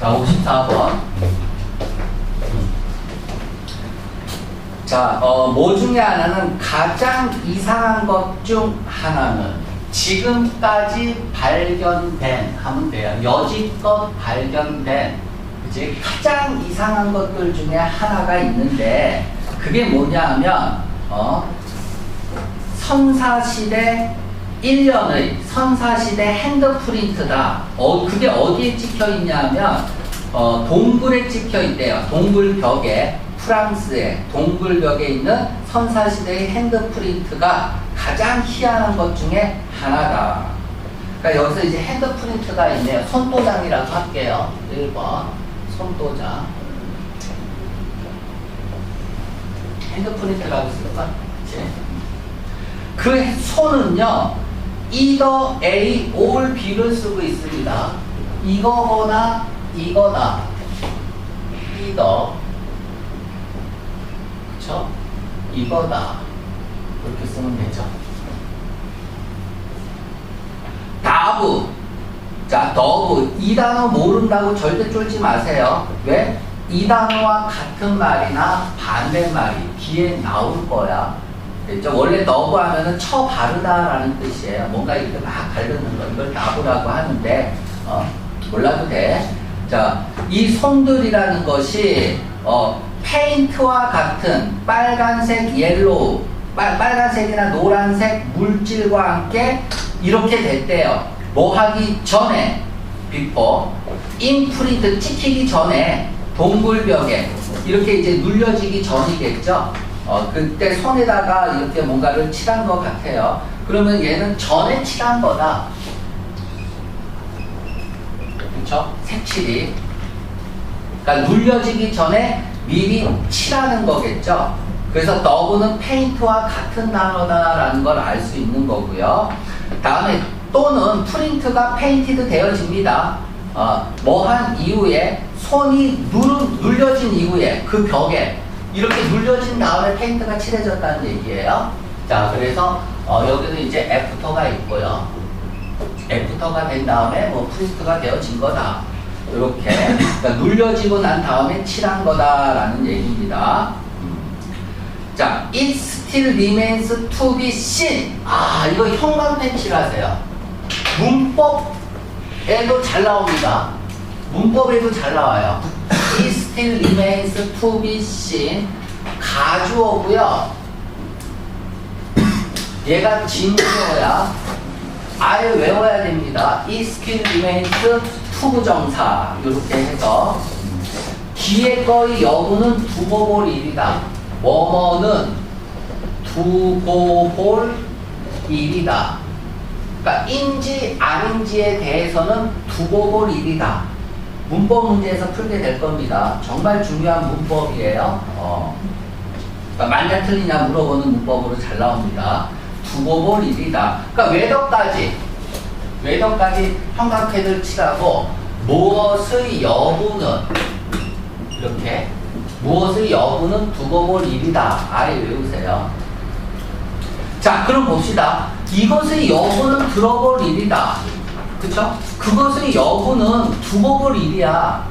자, 54번. 자, 어, 뭐 중에 하나는 가장 이상한 것 중 하나는 지금까지 발견된 하면 돼요. 여지껏 발견된 그지 가장 이상한 것들 중에 하나가 있는데 그게 뭐냐 하면 어, 선사시대 1년의 선사시대 핸드프린트다. 어, 그게 어디에 찍혀 있냐면, 어, 동굴에 찍혀 있대요. 동굴 벽에, 프랑스의 동굴 벽에 있는 선사시대의 핸드프린트가 가장 희한한 것 중에 하나다. 그러니까 여기서 이제 핸드프린트가 있네요. 손도장이라고 할게요. 1번. 손도장. 핸드프린트라고 쓸까? 그 손은요, either A or B를 쓰고 있습니다. 이거거나 이거다. either. 그쵸? 이거다. 이렇게 쓰면 되죠. 다브. 자, 더브. 이 단어 모른다고 절대 쫄지 마세요. 왜? 이 단어와 같은 말이나 반대말이 뒤에 나올 거야. 그죠? 원래 너브 하면은 쳐 바르다라는 뜻이에요. 뭔가 이렇게 막 바르는 거. 이걸 나부라고 하는데, 어, 몰라도 돼. 자, 이 손들이라는 것이, 어, 페인트와 같은 빨간색, 옐로우, 빨, 빨간색이나 노란색 물질과 함께 이렇게 됐대요. 뭐 하기 전에, 비포, 인프린트 찍히기 전에 동굴벽에 이렇게 이제 눌려지기 전이겠죠. 어, 그때 손에다가 이렇게 뭔가를 칠한 것 같아요. 그러면 얘는 전에 칠한 거다. 그쵸? 색칠이. 그러니까 눌려지기 전에 미리 칠하는 거겠죠. 그래서 더브는 페인트와 같은 단어다라는 걸 알 수 있는 거고요. 다음에 또는 프린트가 페인티드 되어집니다. 어, 뭐한 이후에 손이 누르, 눌려진 이후에 그 벽에 이렇게 눌려진 다음에 페인트가 칠해졌다는 얘기예요. 자, 그래서 어, 여기는 이제 애프터가 있고요. 애프터가 된 다음에 뭐 프린트가 되어진 거다. 이렇게 그러니까 눌려지고 난 다음에 칠한 거다라는 얘기입니다. 자, it still remains to be seen. 아, 이거 형광 펜칠하세요. 문법에도 잘 나옵니다. 문법에도 잘 나와요. Still remains to be seen. 가주어고요. 얘가 진주어야. 아예 외워야 됩니다. It still remains to 부정사. 이렇게 해서 뒤에 거의 여부는 두고 볼 일이다. 뭐뭐는 두고 볼 일이다. 그러니까 인지 아닌지에 대해서는 두고 볼 일이다. 문법 문제에서 풀게 될 겁니다. 정말 중요한 문법이에요. 어. 그러니까 맞냐 틀리냐 물어보는 문법으로 잘 나옵니다. 두고 볼 일이다. 그러니까 외덕까지 외덕까지 형광펜을 칠하고 무엇의 여부는 이렇게 무엇의 여부는 두고 볼 일이다. 아예 외우세요. 자, 그럼 봅시다. 이것의 여부는 들어볼 일이다. 그쵸? 그것의 여부는 볼 일이야.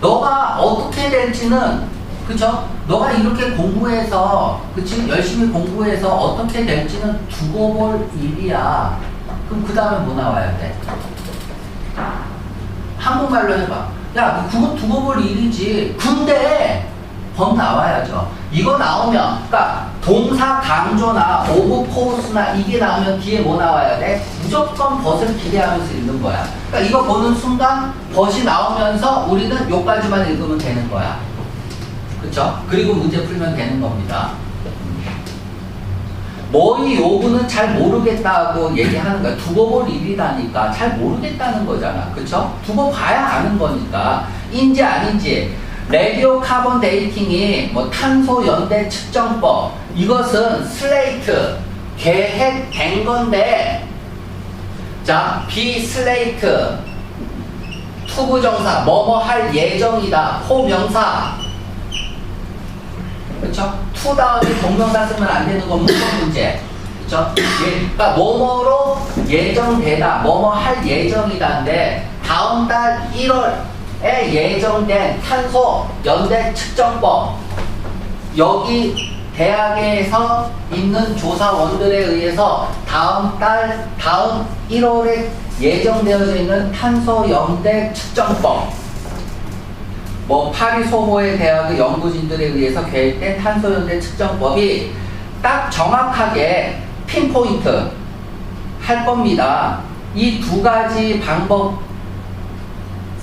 너가 어떻게 될지는, 그쵸? 너가 이렇게 공부해서, 그치? 열심히 공부해서 어떻게 될지는 두고 볼 일이야. 그럼 그 다음에 뭐 나와야 돼? 한국말로 해봐. 야, 그거 두고 볼 일이지. 근데, 범 나와야죠. 이거 나오면, 그러니까 동사 강조나 오브 코스나 이게 나오면 뒤에 뭐 나와야 돼? 무조건 벗을 기대하면서 읽는 거야. 그러니까 이거 보는 순간 벗이 나오면서 우리는 요까지만 읽으면 되는 거야. 그쵸? 그리고 문제 풀면 되는 겁니다. 뭐이 요구는 잘 모르겠다고 얘기하는 거야. 두고 볼 일이라니까 잘 모르겠다는 거잖아. 그쵸? 두고 봐야 아는 거니까. 인지 아닌지. 레디오 카본 데이팅이 뭐 탄소 연대 측정법 이것은 슬레이트 계획된 건데 자 비슬레이트 투부정사 뭐뭐 할 예정이다 호명사 그렇죠? 투 다음에 동명사 쓰면 안 되는 건 문법 문제. 그렇죠? 예, 그러니까 뭐뭐로 예정되다, 뭐뭐 할 예정이다인데 다음 달 1월 예정된 탄소 연대 측정법 여기 대학에서 있는 조사원들에 의해서 다음 달 다음 1월에 예정되어져 있는 탄소 연대 측정법 뭐 파리 소모의 대학의 연구진들에 의해서 계획된 탄소 연대 측정법이 딱 정확하게 핀포인트 할 겁니다. 이 두 가지 방법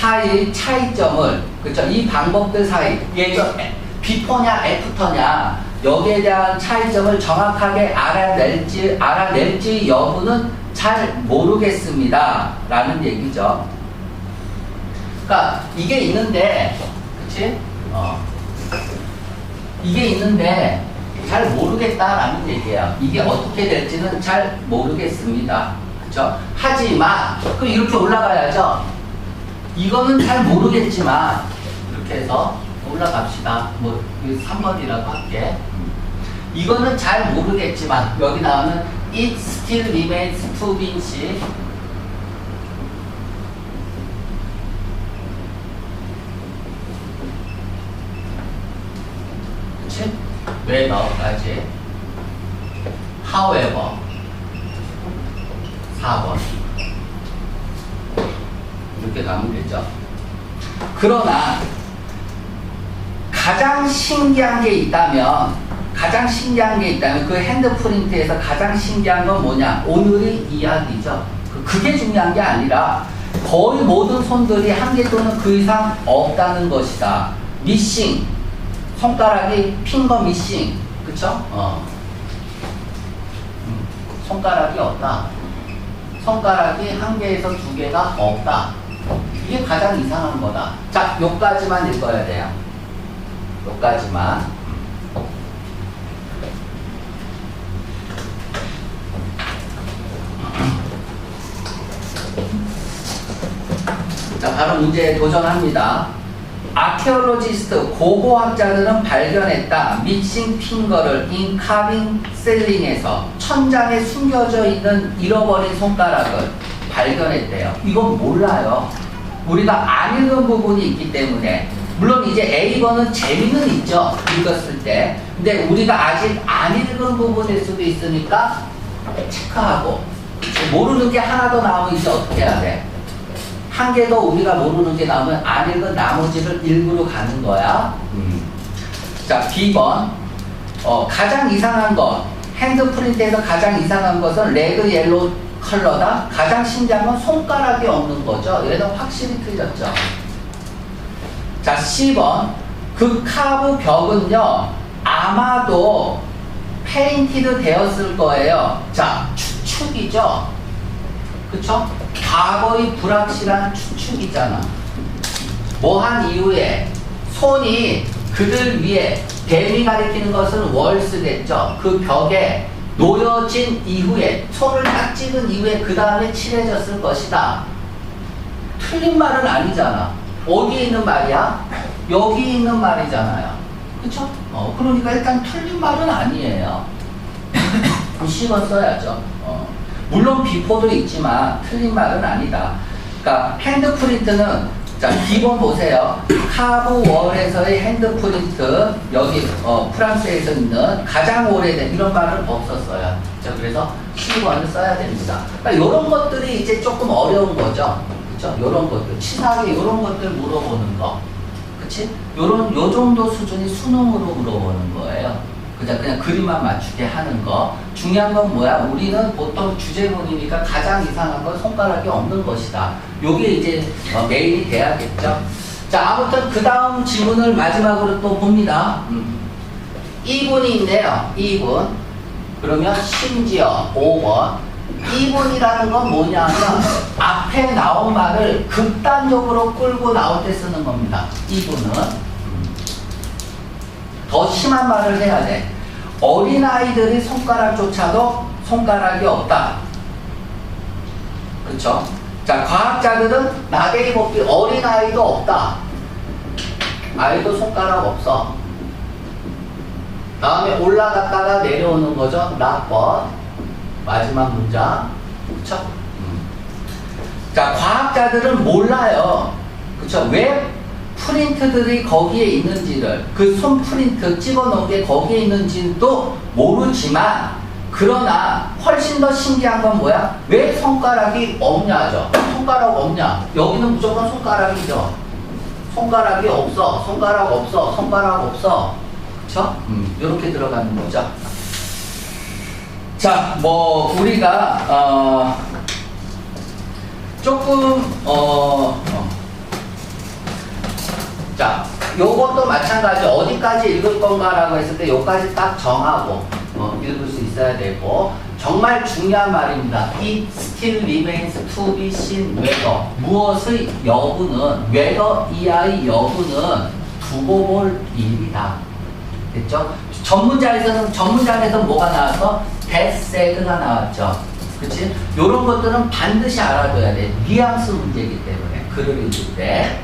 사이의 차이점을 그렇죠. 이 방법들 사이 예전 비포냐 애프터냐 여기에 대한 차이점을 정확하게 알아낼지 알아낼지 여부는 잘 모르겠습니다 라는 얘기죠. 그러니까 이게 있는데 그렇지? 어. 이게 있는데 잘 모르겠다라는 얘기예요. 이게 어떻게 될지는 잘 모르겠습니다. 그렇죠? 하지만 그 이렇게 올라가야죠. 이거는 잘 모르겠지만 이렇게 해서 올라갑시다. 뭐 3번이라고 할게. 이거는 잘 모르겠지만 여기 나오는 it still remains to be seen. 그치? whether까지 however 4번 이렇게 되죠. 그러나 가장 신기한 게 있다면 가장 신기한 게 있다면 그 핸드프린트에서 가장 신기한 건 뭐냐 오늘의 이야기죠. 그- 그게 중요한 게 아니라 거의 모든 손들이 한 개 또는 그 이상 없다는 것이다. 미싱 손가락이 핑거 미싱 그쵸? 어. 음, 손가락이 없다. 손가락이 한 개에서 두 개가 없다. 이게 가장 이상한 거다. 자, 요까지만 읽어야 돼요. 요까지만. 자, 바로 문제에 도전합니다. 아케올로지스트 고고학자들은 발견했다. 믹싱 핑거를 인 카빙 셀링에서 천장에 숨겨져 있는 잃어버린 손가락을 발견했대요. 이건 몰라요. 우리가 안 읽은 부분이 있기 때문에 물론 이제 A번은 재미는 있죠. 읽었을 때. 근데 우리가 아직 안 읽은 부분일 수도 있으니까 체크하고 모르는 게 하나 더 나오면 이제 어떻게 해야 돼? 한 개 더 우리가 모르는 게 나오면 안 읽은 나머지를 읽으러 가는 거야. 자, B번. 어, 가장 이상한 것. 핸드프린트에서 가장 이상한 것은 레드 옐로우 컬러다. 가장 신기한 건 손가락이 없는 거죠. 얘는 확실히 틀렸죠. 자, C번. 그 카브 벽은요, 아마도 페인티드 되었을 거예요. 자, 추측이죠. 그쵸? 과거의 불확실한 추측이잖아. 뭐 한 이후에 손이 그들 위에 뱀이 가리키는 것은 월스 됐죠. 그 벽에 놓여진 이후에 손을 딱 찍은 이후에 그 다음에 칠해졌을 것이다. 틀린 말은 아니잖아. 어디에 있는 말이야? 여기 있는 말이잖아요. 그쵸? 어, 그러니까 일단 틀린 말은 아니에요. 10원 써야죠. 어. 물론 비포도 있지만 틀린 말은 아니다. 그러니까 핸드프린트는 자 기본 보세요. 카브 월에서의 핸드프린트 여기 어, 프랑스에서 있는 가장 오래된 이런 말은 없었어요. 자 그래서 10원을 써야 됩니다. 그러니까 이런 것들이 이제 조금 어려운 거죠. 그렇죠? 이런 것들 치사하게 이런 것들 물어보는 거. 그치? 요런, 요 정도 수준이 수능으로 물어보는 거예요. 그냥, 그냥 그림만 맞추게 하는 거. 중요한 건 뭐야? 우리는 보통 주제문이니까 가장 이상한 건 손가락이 없는 것이다. 요게 이제 어, 메인이 돼야겠죠. 자, 아무튼 그 다음 질문을 마지막으로 또 봅니다. 음. 2분이 있네요. 2분. 그러면 심지어 5번. 2분이라는 건 뭐냐면 앞에 나온 말을 극단적으로 끌고 나올 때 쓰는 겁니다. 2분은. 더 심한 말을 해야 돼. 어린아이들이 손가락조차도 손가락이 없다. 그쵸? 자, 과학자들은 나대기 법비 어린아이도 없다. 아이도 손가락 없어. 다음에 올라갔다가 내려오는 거죠. 나번 마지막 문장. 그쵸? 음. 자, 과학자들은 몰라요. 그쵸? 왜 프린트들이 거기에 있는지를 그 손 프린트 찍어놓은 게 거기에 있는지도 모르지만 그러나 훨씬 더 신기한 건 뭐야? 왜 손가락이 없냐죠. 손가락 없냐? 여기는 무조건 손가락이죠. 손가락이 없어. 손가락 없어. 손가락 없어. 그쵸? 음, 이렇게 들어가는 거죠. 자, 뭐 우리가 어, 조금 어, 어. 자, 요것도 마찬가지 어디까지 읽을 건가라고 했을 때 요까지 딱 정하고 어, 읽을 수 있어야 되고 정말 중요한 말입니다. It still remains to be seen whether 무엇의 여부는 whether 이하의 여부는 두고 볼 일이다. 됐죠? 전문자에서는 전문자에서 뭐가 나와서 said가 나왔죠. 그렇지? 요런 것들은 반드시 알아둬야 돼. 뉘앙스 문제이기 때문에 글을 읽을 때.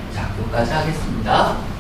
자, 여기까지 하겠습니다.